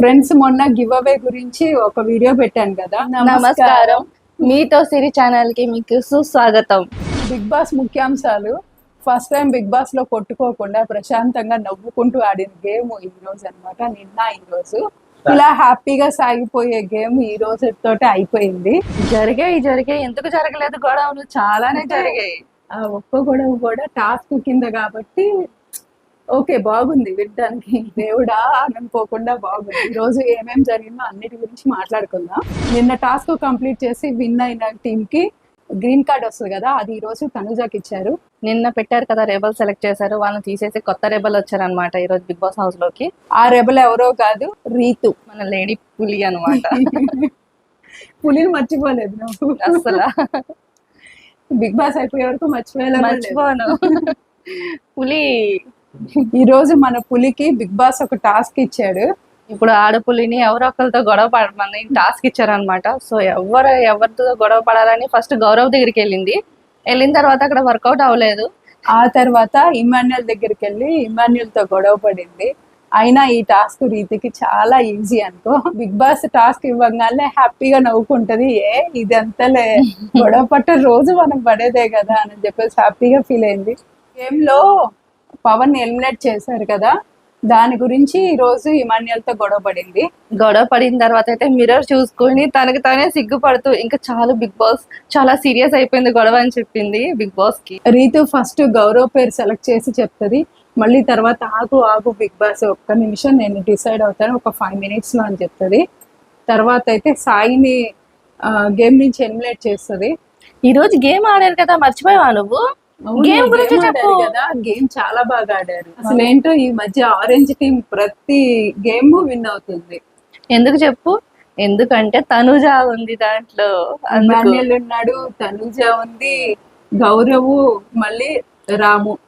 Friends మొన్న give away గురించి ఒక వీడియో పెట్టాను కదా. నమస్కారం. మీతో సిరి ఛానల్కి మీకు సుస్వాగతం. బిగ్ బాస్ ముఖ్యాంశాలు. ఫస్ట్ టైం బిగ్ బాస్లో కొట్టుకోకుండా ప్రశాంతంగా నవ్వుకుంటూ ఆడిన గేమ్ ఈ రోజు అనమాట నిన్న ఈ రోజు. ఇలా హ్యాపీగా సాగిపోయే గేమ్ ఈ రోజు తోటి అయిపోయింది. జరిగాయి జరిగాయి. ఎందుకు జరగలేదు గొడవలు? చాలానే జరిగాయి. ఆ ఒక్క గొడవ కూడా టాస్క్ కింద కాబట్టి ఓకే బాగుంది. వినడానికి దేవుడా అని అనుకోకుండా బాగుంది. ఈ రోజు ఏమేం జరిగిందో అన్నిటి గురించి మాట్లాడుకుందాం. నిన్న టాస్క్ కంప్లీట్ చేసి విన్ అయిన టీమ్కి గ్రీన్ కార్డ్ వస్తుంది కదా అది ఈ రోజు తనుజాకి ఇచ్చారు. నిన్న పెట్టారు కదా రెబల్ సెలెక్ట్ చేశారు. వాళ్ళని తీసేసి కొత్త రెబల్ వచ్చారనమాట ఈ రోజు బిగ్ బాస్ హౌస్లోకి ఆ రెబల్ ఎవరో కాదు రీతు మన లేడీ పులి అనమాట పులిని మర్చిపోలేదు నువ్వు. అసలు బిగ్ బాస్ అయిపోయే వరకు మర్చిపోయలేదు మర్చిపోను. పులి ఈ రోజు మన పులికి బిగ్ బాస్ ఒక టాస్క్ ఇచ్చాడు. ఇప్పుడు ఆడపులిని ఎవరో ఒకరితో గొడవ పడమని టాస్క్ ఇచ్చారనమాట సో ఎవరు ఎవరితో గొడవ పడాలని ఫస్ట్ గౌరవ్ దగ్గరికి వెళ్ళింది. వెళ్ళిన తర్వాత అక్కడ వర్కౌట్ అవ్వలేదు. ఆ తర్వాత ఇమాన్యుయల్ దగ్గరికి వెళ్ళి ఇమాన్యుయల్తో గొడవ పడింది. అయినా ఈ టాస్క్ రీతికి చాలా ఈజీ అనుకో. బిగ్ బాస్ టాస్క్ ఇవ్వగానే హ్యాపీగా నవ్వుకుంటది. ఏ ఇదంతలే. గొడవ పట్ట రోజు మనం పడేదే కదా అని చెప్పేసి హ్యాపీగా ఫీల్ అయింది. గేమ్లో పవన్ ఎలిమినేట్ చేశారు కదా దాని గురించి ఈ రోజు తో గొడవ పడింది. గొడవ పడిన తర్వాత అయితే మిర్రర్ చూసుకొని తనకి తానే సిగ్గుపడుతూ ఇంకా చాలా బిగ్ బాస్ చాలా సీరియస్ అయిపోయింది గొడవ అని చెప్పింది బిగ్ బాస్కి రీతు ఫస్ట్ గౌరవ్ పేరు సెలెక్ట్ చేసి చెప్తుంది మళ్ళీ తర్వాత ఆగు ఆగు బిగ్ బాస్ ఒక్క నిమిషం నేను డిసైడ్ అవుతాను ఒక ఫైవ్ మినిట్స్లో అని చెప్తుంది. తర్వాత అయితే సాయిని గేమ్ నుంచి ఎలిమినేట్ చేస్తుంది. ఈ రోజు గేమ్ ఆడారు కదా మర్చిపోయావా నువ్వు? గేమ్ గురించి చెప్పు. కదా గేమ్ చాలా బాగా ఆడారు. అసలు ఏంటో ఈ మధ్య ఆరెంజ్ టీం ప్రతి గేమ్ విన్ అవుతుంది. ఎందుకు చెప్పు? ఎందుకంటే తనుజ ఉంది దాంట్లో. ఉన్నాడు తనుజ ఉంది గౌరవ్ మళ్ళీ రాము.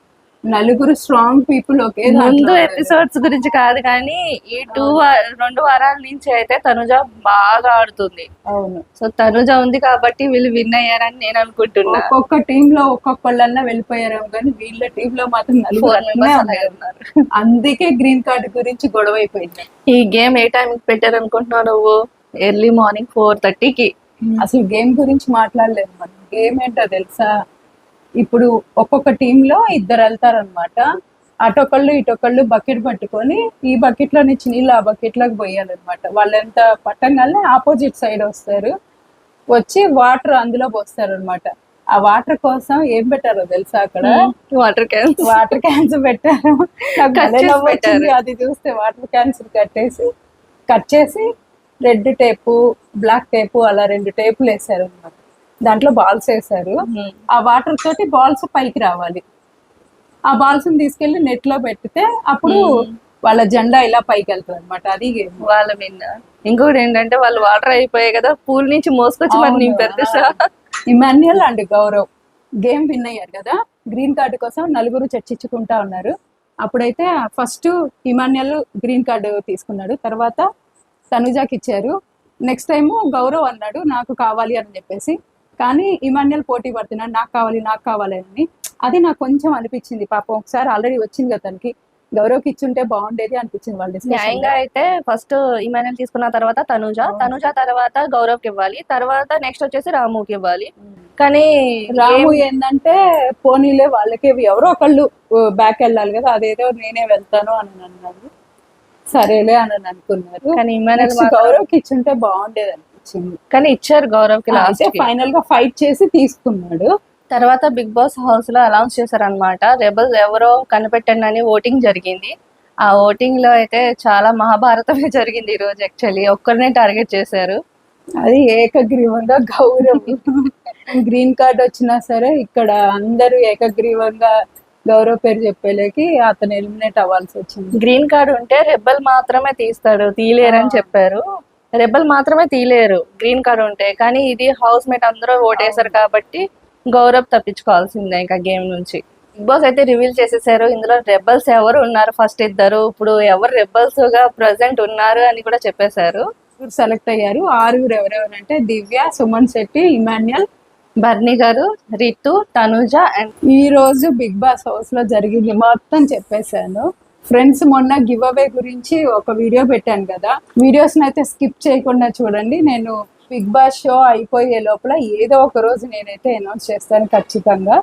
నలుగురు స్ట్రాంగ్ పీపుల్ ఒకే ముందు. ఎపిసోడ్స్ గురించి కాదు కానీ ఈ టూ రెండు వారాల నుంచి అయితే తనుజ బాగా ఆడుతుంది. అవును. సో తనుజ ఉంది కాబట్టి వీళ్ళు విన్ అయ్యారని నేను అనుకుంటున్నా. ఒక్కొక్క టీమ్లో ఒక్కొక్కళ్ళన్నా వెళ్ళిపోయారేమో కానీ వీళ్ళ టీమ్లో మాత్రం నలుగురు. అందుకే గ్రీన్ కార్డ్ గురించి గొడవ అయిపోయింది. ఈ గేమ్ ఏ టైం పెట్టారు అనుకుంటున్నావు నువ్వు? ఎర్లీ మార్నింగ్ ఫోర్ థర్టీకి అసలు గేమ్ గురించి మాట్లాడలేదు మనం. గేమ్ ఏంటో తెలుసా? ఇప్పుడు ఒక్కొక్క టీమ్లో ఇద్దరు వెళ్తారనమాట అటొకళ్ళు ఇటొకళ్ళు బకెట్ పట్టుకొని ఈ బకెట్లో నుంచి నీళ్ళు ఆ బకెట్లోకి పోయాలన్నమాట వాళ్ళు ఎంత పట్టంగానే ఆపోజిట్ సైడ్ వస్తారు. వచ్చి వాటర్ అందులో పోస్తారు అనమాట ఆ వాటర్ కోసం ఏం పెట్టారో తెలుసా అక్కడ? వాటర్ క్యాన్స్ వాటర్ క్యాన్స్ పెట్టారు. అది చూస్తే వాటర్ క్యాన్స్ కట్టేసి కట్ చేసి. రెడ్ టేపు బ్లాక్ టేపు అలా రెండు టేపులు వేసారు అన్నమాట దాంట్లో బాల్స్ వేసారు ఆ వాటర్ తోటి బాల్స్ పైకి రావాలి. ఆ బాల్స్ తీసుకెళ్ళి నెట్లో పెట్టితే అప్పుడు వాళ్ళ జెండా ఇలా పైకి వెళ్తుంది అనమాట అది. వాళ్ళ విన్ ఇంకోటి ఏంటంటే వాళ్ళు వాటర్ అయిపోయాయి కదా పూల్ నుంచి మోసుకొచ్చి మరి. నింపారు Emmanuel and Gaurav game win అయ్యారు కదా. గ్రీన్ కార్డు కోసం నలుగురు చర్చించుకుంటా ఉన్నారు. అప్పుడైతే ఫస్ట్ ఇమాన్యుయల్ గ్రీన్ కార్డు తీసుకున్నాడు. తర్వాత తనుజాకి ఇచ్చారు. నెక్స్ట్ టైం గౌరవ్ అన్నాడు నాకు కావాలి అని చెప్పేసి. కానీ ఇమాన్యుయల్ పోటీ పడుతున్నాడు నాకు కావాలి నాకు కావాలి అని. అది నాకు కొంచెం అనిపించింది. పాపం ఒకసారి ఆల్రెడీ వచ్చింది కదా తనకి. గౌరవ్కి ఇచ్చుంటే బాగుండేది అనిపించింది వాళ్ళ. న్యాయంగా అయితే ఫస్ట్ ఇమానుయల్ తీసుకున్న తర్వాత తనుజ. తనుజ తర్వాత గౌరవ్కి ఇవ్వాలి. తర్వాత నెక్స్ట్ వచ్చేసి రాముకి ఇవ్వాలి. కానీ రాము ఏంటంటే పోనీలే వాళ్ళకి ఎవరో ఒకళ్ళు బ్యాక్ వెళ్ళాలి కదా అదేదో నేనే వెళ్తాను అని అన్నాను సరేలే అని అనుకున్నారు. కానీ ఇమానుయల్ గౌరవ్కి ఇచ్చుంటే బాగుండేది అనిపించింది కానీ ఇచ్చారు గౌరవ్కి. లాస్ట్ ఫైనల్గా ఫైట్ చేసి తీసుకున్నాడు. తర్వాత బిగ్ బాస్ హౌస్లో అనౌన్స్ చేశారనమాట రెబల్స్ ఎవరో కనిపెట్టండి అని ఓటింగ్ జరిగింది. ఆ ఓటింగ్లో అయితే చాలా మహాభారతమే జరిగింది ఈ రోజు యాక్చువల్లీ ఒక్కరినే టార్గెట్ చేశారు. అది ఏకగ్రీవంగా గౌరవ్. గ్రీన్ కార్డ్ వచ్చినా సరే ఇక్కడ అందరూ ఏకగ్రీవంగా గౌరవ్ పేరు చెప్పేలేకి అతను ఎలిమినేట్ అవ్వాల్సి వచ్చింది. గ్రీన్ కార్డ్ ఉంటే రెబల్ మాత్రమే తీస్తాడు. తీయలేరని చెప్పారు. రెబల్ మాత్రమే తీయలేరు గ్రీన్ కార్డ్ ఉంటే. కానీ ఇది హౌస్ మేట్ అందరూ ఓటేశారు కాబట్టి గౌరవ్ తప్పించుకోవాల్సిందే ఇంకా గేమ్ నుంచి. బిగ్ బాస్ అయితే రివీల్ చేసేసారు ఇందులో రెబల్స్ ఎవరు ఉన్నారు ఫస్ట్ ఇద్దరు. ఇప్పుడు ఎవరు రెబల్స్గా ప్రజెంట్ ఉన్నారు అని కూడా చెప్పేశారు. సెలెక్ట్ అయ్యారు. ఆరుగురు ఎవరెవరంటే దివ్య సుమన్ శెట్టి ఇమాన్యుయల్ బర్నీ గారు రితు తనుజ అండ్ ఈ రోజు బిగ్ బాస్ హౌస్లో జరిగింది. మొత్తం చెప్పేశాను. ఫ్రెండ్స్ మొన్న గివ్ అవే గురించి ఒక వీడియో పెట్టాను కదా. వీడియోస్ అయితే స్కిప్ చేయకుండా చూడండి. నేను బిగ్ బాస్ షో అయిపోయే లోపల ఏదో ఒక రోజు నేనైతే అనౌన్స్ చేస్తాను ఖచ్చితంగా.